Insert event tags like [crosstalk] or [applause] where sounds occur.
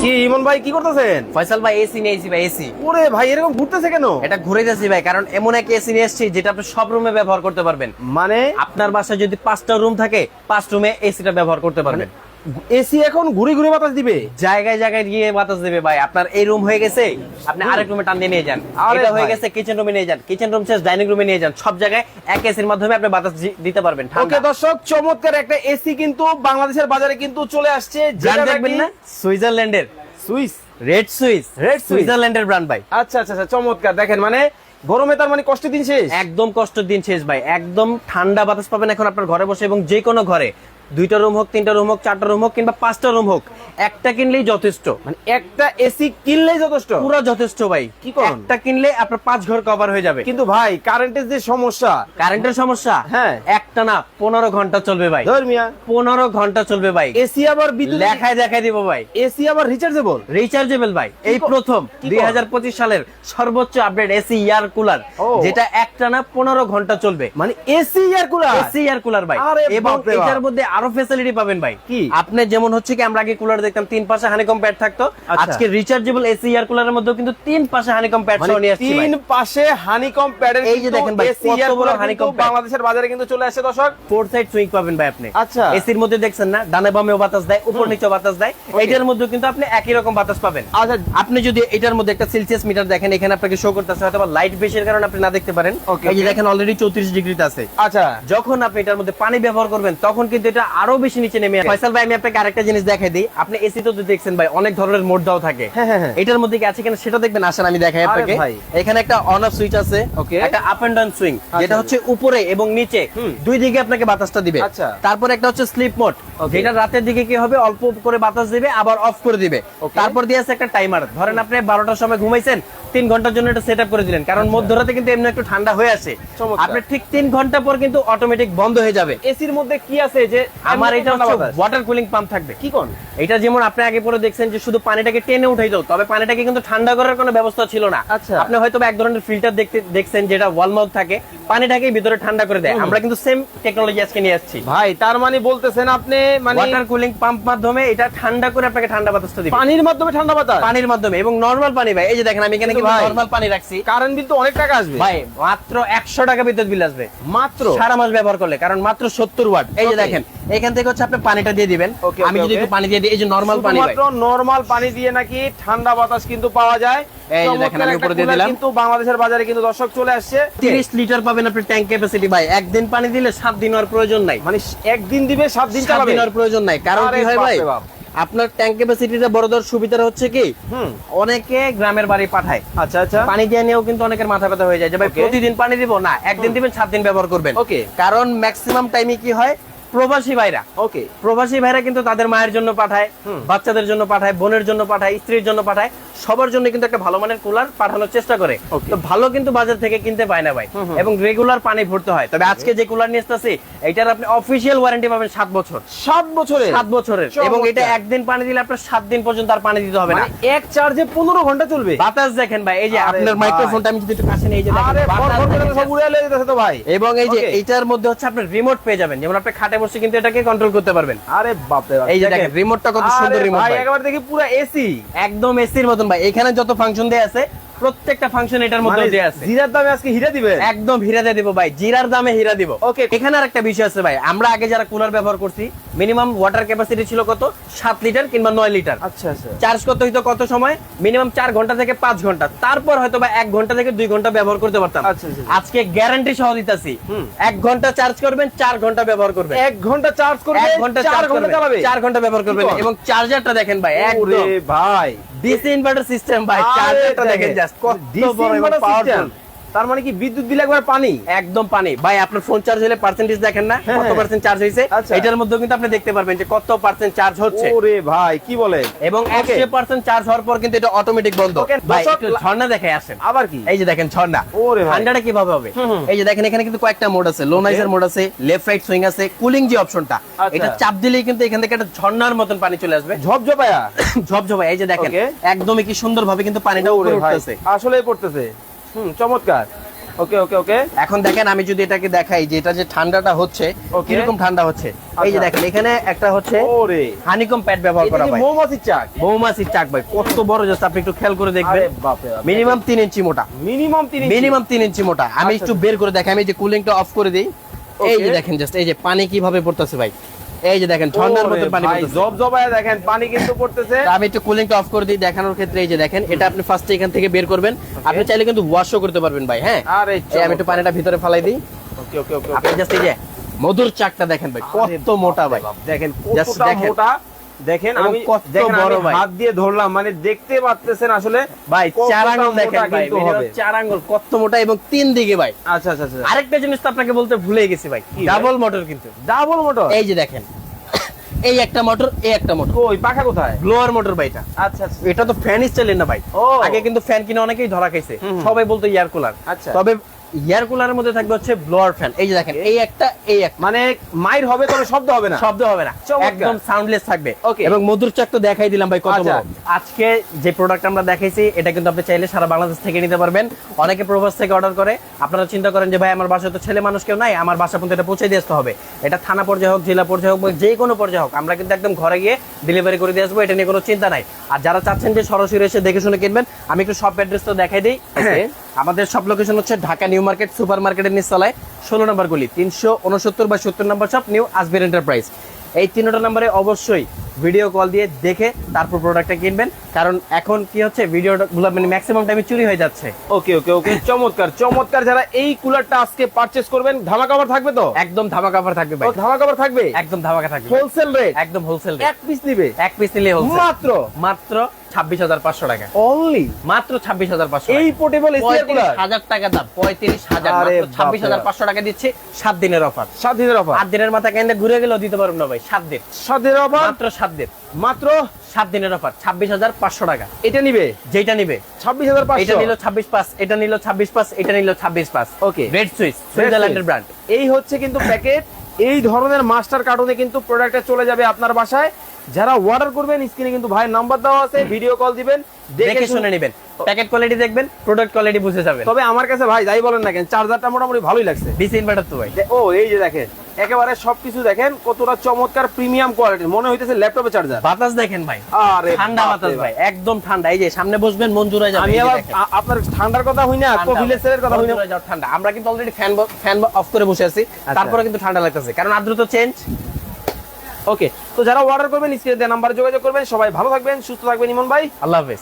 কি ইমন ভাই কি করতেছেন? ফয়সাল ভাই এসি নিয়েছি ভাই এসি ওরে ভাই এরকম ঘুরতেছে কেন? এটা ঘুরে যাচ্ছি ভাই কারণ এমন এক এসি নিয়ে এসেছি যেটা আপনি সব রুমে ব্যবহার করতে পারবেন। মানে? আপনার বাসায় যদি পাঁচটা রুম থাকে পাঁচ রুমে এসিটা ব্যবহার করতে পারবেন। এসি এখন ঘুরে ঘুরে বাতাস দিবে। জায়গায় জায়গায় গিয়ে বাতাস দেবে ভাই। আপনার এই রুম হয়ে গেছে আপনি আরেক রুমে টান দিয়ে নিয়ে যান। এটা হয়ে গেছে কিচেন রুমে নিয়ে যান। কিচেন রুম শেষ ডাইনিং রুমে নিয়ে যান। সব জায়গায় এক এসির মাধ্যমে আপনি বাতাস দিতে পারবেন। ওকে দর্শক চমৎকার একটা এসি কিন্তু বাংলাদেশের বাজারে কিন্তু চলে আসছে। ব্র্যান্ড দেখবেন না? সুইজারল্যান্ডের। সুইস। রেড সুইস রেড সুইজারল্যান্ডের ব্র্যান্ড ভাই। আচ্ছা আচ্ছা আচ্ছা চমৎকার। দেখেন মানে গরমে তার মানে কষ্টের দিন শেষ। একদম কষ্টের দিন শেষ ভাই। একদম ঠান্ডা বাতাস পাবেন এখন আপনার ঘরে বসে এবং যে কোনো ঘরে। দুইটা রুম হোক তিনটা রুম হোক চারটা রুম হোক কিংবা পাঁচটা রুম হোক একটা কিনলেই যথেষ্ট। মানে একটা এসি কিনলেই যথেষ্ট। পুরো যথেষ্ট ভাই। কি করেন? একটা কিনলে আপনার পাঁচ ঘর কভার হয়ে যাবে। কিন্তু ভাই কারেন্টের যে সমস্যা কারেন্টের সমস্যা? হ্যাঁ। একটা না পনেরো ঘণ্টা চলবে ভাই। ধর্মিয়া পনেরো ঘণ্টা চলবে ভাই। এসি আবার বিদ্যুৎ লেখায় দেখায় দিব ভাই। এসি আবার রিচার্জেবল রিচার্জেবল ভাই। এই প্রথম দুই? সালের সর্বোচ্চ আপডেট এসি ইয়ার কুলার যেটা একটা না পনেরো ঘণ্টা চলবে। মানে AC air cooler AC air cooler ভাই। এবং এটার মধ্যে আরও ফ্যাসিলিটি পাবেন ভাই। কি? আপনি যেমন হচ্ছে কি আমরা আগে কুলার দেখতাম তিন পাশে হানিকম প্যাড থাকতো। আচ্ছা। আজকে রিচার্জেবল এসি এয়ার কুলারের মধ্যে কিন্তু তিন পাশে হানিকম প্যাড মানে সহ নিয়ে আসছি তিন পাশে হানিকম প্যাডের এই যে দেখেন ভাই, এসি কত বড় কুলার pad। বাংলাদেশের বাজারে কিন্তু চলে আসছে দর্শক। ফোর সাইড সুইং পাবেন ভাই আপনি। আচ্ছা। এসির মধ্যে দেখছেন না ডানে বামেও বাতাস দেয় উপর নিচেও বাতাস দেয়। এটার মধ্যে কিন্তু আপনি একই রকম বাতাস পাবেন। আচ্ছা। আপনি যদি এটার মধ্যে একটা সেলসিয়াস মিটার দেখেন এখানে আপনাকে শো করতেছে হয়তো লাইট বেশির কারণে আপনি না দেখতে পারেন। এই যে দেখেন অলরেডি চৌত্রিশ ডিগ্রিতে আছে। আচ্ছা। যখন আপনি এটার মধ্যে পানি ব্যবহার করবেন তখন কিন্তু এটা আরও বেশি নিচে নেমে ফয়সাল ভাই আমি আপনাকে আরেকটা জিনিস দেখাই দিই। আপনি এসি তো দেখছেন ভাই অনেক ধরনের মোড দাও থাকে। হ্যাঁ, হ্যাঁ, হ্যাঁ। এটার মধ্যে কি আছে কিনা সেটা দেখবেন? আসেন আমি দেখাই আপনাকে। এখানে একটা অন অফ সুইচ আছে Okay. একটা আপ এন্ড ডাউন সুইং যেটা। হচ্ছে উপরে এবং নিচে। দুই দিকে আপনাকে বাতাসটা দিবে। আচ্ছা। তারপর একটা হচ্ছে স্লিপ মোড যেটা রাতের দিকে কি হবে? অল্প করে বাতাস দিবে আবার অফ করে দিবে। তারপর দিয়ে আছে একটা টাইমার ধরেন আপনি বারোটার সময় ঘুমাইছেন তিন ঘণ্টার জন্য এটা সেট করে দিলেন। কারণ মধ্যরাতে কিন্তু এমনি একটু ঠান্ডা হয়ে চমৎকার। আপনি ঠিক তিন ঘণ্টা পর কিন্তু অটোমেটিক বন্ধ হয়ে যাবে। এসির মধ্যে কি আছে যে আমার এটা হচ্ছে ওয়াটার কুলিং পাম্প থাকবে। কি কোন? এটা যেমন আপনি আগে পরে দেখছেন যে শুধু পানিটাকে টেনে উঠাই দাও তবে পানিটাকে কিন্তু ঠান্ডা করার কোনো ব্যবস্থা ছিল না। আচ্ছা। আপনি হয়তো এক ধরনের ফিল্টার দেখতে দেখছেন যেটা ওয়াল মাউথ থাকে পানিটাকে ভিতরে ঠান্ডা করে দেয়। আমরা কিন্তু সেম টেকনোলজি আজকে নিয়ে আসছি। ভাই তার মানে বলতেছেন আপনি মানে ওয়াটার কুলিং পাম্প মাধ্যমে এটা ঠান্ডা করে আপনাকে ঠান্ডা বাতাসটা দিবে। পানির মাধ্যমে ঠান্ডা বাতাস? পানির মাধ্যমে এবং নরমাল পানি ভাই এই যে দেখেন আমি এখানে নরমাল পানি রাখছি। কারেন্ট বিল তো অনেক টাকা আসবে। ভাই মাত্র একশো টাকা বিদ্যুৎ বিল আসবে। মাত্র? সারা মাস ব্যবহার করলে কারণ মাত্র সত্তর ওয়াট। এই যে দেখেন এখান থেকে হচ্ছে আপনি পানিটা দিয়ে দিবেন। আমি যদি একটু পানি দিয়ে দিই এই যে নরমাল পানি মাত্র নরমাল পানি দিয়ে নাকি ঠান্ডা বাতাস কিন্তু পাওয়া যায়। এই দেখেন, আমি উপরে দিয়ে দিলাম। কিন্তু বাংলাদেশের বাজারে কিন্তু দর্শক চলে আসছে। তিরিশ লিটার পাবেন আপনি ট্যাঙ্ক ক্যাপাসিটি ভাই। একদিন পানি দিলে সাত দিন আর প্রয়োজন নাই। মানে একদিন দিবে সাত দিন দিন আর প্রয়োজন নাই। কারণ কি হয় ভাই। আপনার ট্যাঙ্ক ক্যাপাসিটিটা বড় বড়দের সুবিধা হচ্ছে কি হুম। অনেকে গ্রামের বাড়ি পাঠায়। আচ্ছা আচ্ছা। পানি দিয়ে নিয়েও কিন্তু অনেকের মাথা ব্যথা হয়ে যায় যে ভাই প্রতিদিন পানি দিব? না একদিন দিবেন সাত দিন ব্যবহার করবেন। ওকে কারণ ম্যাক্সিমাম টাইমে কি হয়? প্রবাসী ভাইরা। ওকে প্রবাসী ভাইরা কিন্তু তাদের মায়ের জন্য পাঠায় বাচ্চাদের জন্য পাঠায় বোনের জন্য পাঠায় স্ত্রীর জন্য পাঠায় সবার জন্য কিন্তু একটা ভালো মানের কুলার পাঠানোর চেষ্টা করে। তো ভালো কিন্তু বাজার থেকে কিনতে পায় না ভাই। এবং রেগুলার পানি ভরতে হয়। তবে আজকে যে কুলার নিয়ে আসতেছি এটার আপনি অফিসিয়াল ওয়ারেন্টি পাবেন সাত বছর। সাত বছরে সাত বছরের। এবং এটা একদিন পানি দিলে আপনার সাত দিন পর্যন্ত আর পানি দিতে হবে না। মানে এক চার্জে পনেরো ঘণ্টা চলবে? বাতাস দেখেন ভাই এই যে আপনার। মাইক্রোফোনটা আমি যদি একটু কাছে নিয়ে যে দেখেন, এবং এই যে. এইটার মধ্যে হচ্ছে আপনি রিমোট পেয়ে যাবেন। যেমন আপনি খাটে বসে কিন্তু এটাকে কন্ট্রোল করতে পারবেন। আরে বাপ। এই যে দেখেন রিমোটটা কত সুন্দর রিমোট ভাই একবার দেখি পুরো এসি একদম এসির মতন ভাই। এখানে যত ফাংশন দেয়া আছে প্রত্যেকটা ফাংশন এটার মধ্যে দেয়া আছে। জিরার দামে আজকে হিরে দিবে একদম হীরা দিয়ে দিব ভাই জিরার দামে হীরা দিব। Okay. এখানে আর একটা বিষয় আছে ভাই আমরা আগে যারা কুলার ব্যবহার করছি মিনিমাম ওয়াটার ক্যাপাসিটি ছিল কত? সাত লিটার কিংবা নয় লিটার আচ্ছা আচ্ছা। চার্জ করতে হইতো কত সময়? মিনিমাম চার ঘণ্টা থেকে পাঁচ ঘণ্টা। তারপর হয়তো বা এক ঘণ্টা থেকে দুই ঘণ্টা ব্যবহার করতে পারতাম। আচ্ছা, আচ্ছা। আজকে গ্যারান্টি সহ দিতেছি। এক ঘণ্টা চার্জ করবেন চার ঘণ্টা ব্যবহার করবেন। এক ঘণ্টা চার্জ করবে এক ঘণ্টা চার ঘণ্টা চালাবে চার ঘণ্টা ব্যবহার করবেন? এবং চার্জারটা দেখেন ভাই ভাই। ডিসি ইনভার্টার সিস্টেম ভাই চার্জারটা দেখেন জাস্ট কত বড় পাওয়ারফুল। তার মানে কি বিদ্যুৎ বিল একবার পানি? একদম পানি। ভাই আপনার ফোন চার্জ হলে পার্সেন্টেজ দেখেন না হ্যাঁ, কত হ্যাঁ। পার্সেন্ট চার্জ হয়েছে? আচ্ছা। এটার মধ্যে কিন্তু আপনি দেখতে পারবেন যে কত পার্সেন্ট চার্জ হচ্ছে। ওরে ভাই কি বলে এবং Okay. একশো পার্সেন্ট চার্জ হওয়ার পর কিন্তু এটা অটোমেটিক বন্ধ। ভাই একটু ঝর্ণা দেখে আসেন। আবার কি? এই যে দেখেন ঝর্ণা। ওরে ভাই। ঠান্ডাটা কীভাবে হবে। এই যে দেখেন এখানে কিন্তু কয়েকটা মোড আছে। লো নাইজার মোড আছে লেফট রাইট সুইং আছে কুলিং যে অপশনটা আচ্ছা। এটা চাপ দিলেই কিন্তু এখান থেকে একটা ঝর্ণার মতন পানি চলে আসবে। ঝপঝপায়া [coughs] ঝপঝপে এই যে দেখেন. একদমই কি সুন্দর ভাবে কিন্তু পানিটা ভাই উঠতেছে। আসলেই পড়তেছে। হুম চমৎকার। ওকে ওকে ওকে। এখন দেখেন আমি যদি এটাকে দেখাই যে এটা যে ঠান্ডাটা হচ্ছে কীরকম ঠান্ডা হচ্ছে? এই যে আচ্ছা। দেখেন এখানে একটা হচ্ছে ওরে। হানিকম প্যাড ব্যবহার করা ভাই। মৌমাছির চাক? মৌমাছির চাক ভাই কত বড় জাস্ট আপনি একটু খেয়াল করে দেখবেন। আরে বাপরে মিনিমাম তিন ইঞ্চি মোটা। মিনিমাম তিন ইঞ্চি। মিনিমাম তিন ইঞ্চি মোটা। আমি আচ্ছা, একটু। বের করে দেখাই আমি যে কুলিংটা অফ করে দিই। এই যে দেখেন জাস্ট এই যে পানি কীভাবে পড়তেছে ভাই। এই যে দেখেন ঠান্ডার মতো পানি জব জবায় দেখেন পানি কিন্তু পড়তেছে। আমি একটু কুলিংটা অফ করে দিই দেখানোর ক্ষেত্রে এই যে দেখেন এটা আপনি ফার্স্টে এখান থেকে বের করবেন। আপনি চাইলে কিন্তু ওয়াশও করতে পারবেন ভাই হ্যাঁ? আরে আমি একটু পানিটা ভিতরে ফালাই দিই। ওকে ওকে ওকে আপনি জাস্ট এই যে মধুর চাকটা দেখেন ভাই কত মোটা ভাই। দেখেন জাস্ট দেখেন। মোটা। দেখেন আমি দেখেন বড় ভাই। হাত দিয়ে ধরলাম মানে দেখতে পাচ্ছেন আসলে ভাই কতটা চার আঙ্গুল দেখেন ভাই কত মোটা এবং তিন দিকে ভাই। আচ্ছা আচ্ছা আচ্ছা। আরেকটা জিনিস তো আপনাকে বলতে ভুলে গেছি ভাই ডাবল মোটর কিন্তু। ডাবল মোটর এই যে দেখেন [coughs] এই একটা মোটর এই একটা মোটর ওই পাখা কোথায়? ব্লোয়ার মোটর ভাই এটা। আচ্ছা আচ্ছা। এটা তো ফ্যান স্টাইলের না ভাই। ও। আগে কিন্তু ফ্যান কিনে অনেকেই ধরা খাইছে। সবাই বলতো এয়ার কুলার আচ্ছা। তবে এয়ার কুলারের মধ্যে থাকবে হচ্ছে ব্লোয়ার ফ্যান। এই যে দেখেন এই একটা এই একটা। মানে মাইর হবে তবে শব্দ হবে না। শব্দ হবে না। একদম সাউন্ডলেস থাকবে। Okay. এবং মধুর চাক তো দেখাই দিলাম ভাই কত আচ্ছা। আজকে যে প্রোডাক্ট আমরা দেখাইছি এটা কিন্তু আপনি চাইলে সারা বাংলাদেশ থেকে নিতে পারবেন। অনেকে প্রবাস থেকে অর্ডার করে। আপনারা চিন্তা করেন যে ভাই আমার বাসায় তো ছেলে মানুষ কেউ নাই আমার বাসা পর্যন্ত এটা পৌঁছে দিয়ে আসতে হবে। এটা থানা পর্যায়ে হোক জেলা পর্যায়ে হোক যে কোনো পর্যায়ে হোক আমরা কিন্তু একদম ঘরে গিয়ে ডেলিভারি করে দিয়ে আসব এটা নিয়ে কোনো চিন্তা নাই। আর যারা চাচ্ছেন যে সরাসরি এসে দেখে শুনে কিনবেন আমি একটু শপ অ্যাড্রেস তো দেখাই দিই। আমাদের সব লোকেশন হচ্ছে ঢাকা নিউ মার্কেট সুপার মার্কেটের নিচতলায়, ষোলো নম্বর গলি, তিনশো উনসত্তর বা সত্তর নম্বর সব নিউ আসবের এন্টারপ্রাইজ এই তিনটা নম্বরে অবশ্যই ভিডিও কল দিয়ে দেখে তারপর প্রোডাক্টটা কিনবেন। কারণ এখন কি হচ্ছে? ভিডিওগুলো মানে ম্যাক্সিমাম টাইমে চুরি হয়ে যাচ্ছে। ওকে ওকে ওকে চমৎকার চমৎকার যারা এই কুলারটা আজকে পারচেজ করবেন ধামাকা অফার থাকবে তো? একদম ধামাকা অফার থাকবে ভাই। ও ধামাকা অফার থাকবে? একদম ধামাকা থাকবে হোলসেল রেট একদম হোলসেল রেট এক পিস নিবে? এক পিস নিলে হোলসেল মাত্র? মাত্র ছাব্বিশ হাজার পাঁচশো টাকা। অনলি মাত্র ছাব্বিশ হাজার পাঁচশো এই পোর্টেবল এসি পঁয়ত্রিশ কুলার হাজার টাকা দাম পঁয়ত্রিশ হাজার ছাব্বিশ হাজার পাঁচশো টাকা দিচ্ছে সাত দিনের অফার সাত দিনের অফার আট দিনের মাথা কেন্দ্রে ঘুরে গেলেও দিতে পারব না ভাই সাত দিন। সাত দিনের অফার মাত্র সাত দিন। মাত্র সাত দিনের অফার ছাব্বিশ হাজার পাঁচশো টাকা। এটা নিবে? যেটা নিবে? ছাব্বিশ হাজার এটা নিল ছাব্বিশ পাস এটা নিল ছাব্বিশ পাস এটা নিল ছাব্বিশ পাস Okay. রেড সুইচ সুইজারল্যান্ডের ব্র্যান্ড এই হচ্ছে কিন্তু প্যাকেট এই ধরনের মাস্টার কার্টুনে কিন্তু প্রোডাক্টটা চলে যাবে আপনার বাসায়। যারা অর্ডার করবেন স্ক্রিনে কিন্তু ভাই নাম্বার দেওয়া আছে ভিডিও কল দিবেন দেখে শুনে নেবেন। প্যাকেট কোয়ালিটি দেখবেন প্রোডাক্ট কোয়ালিটি বুঝে যাবেন। তবে আমার কাছে ভাই যাই বলেন না কেন চার্জারটা মোটামুটি ভালোই লাগছে। ডিসি ইনভার্টার তো ভাই। ও এই যে দেখেন। একেবারে সবকিছু দেখেন কতটা চমৎকার প্রিমিয়াম কোয়ালিটির মনে হইতেছে ল্যাপটপে চার্জার বাতাস দেখেন ভাই। আরে ঠান্ডা বাতাস ভাই একদম ঠান্ডা। এই যে সামনে বসবেন মন জুড়ে যাবে আমি আবার আপনার ঠান্ডার কথা হই না ঠান্ডা কোভিলের কথা হই না। ঠান্ডা। আমরা কিন্তু অলরেডি ফ্যান ফ্যান অফ করে বসে আছি। তারপরে কিন্তু ঠান্ডা লাগতেছে। কারণ আদ্রতা চেঞ্জ ওকে তো যারা অর্ডার করবেন স্ক্রিনে দেওয়া নাম্বারে যোগাযোগ করবেন। সবাই ভালো থাকবেন সুস্থ থাকবেন ইমন ভাই। আল্লাহ হাফেজ।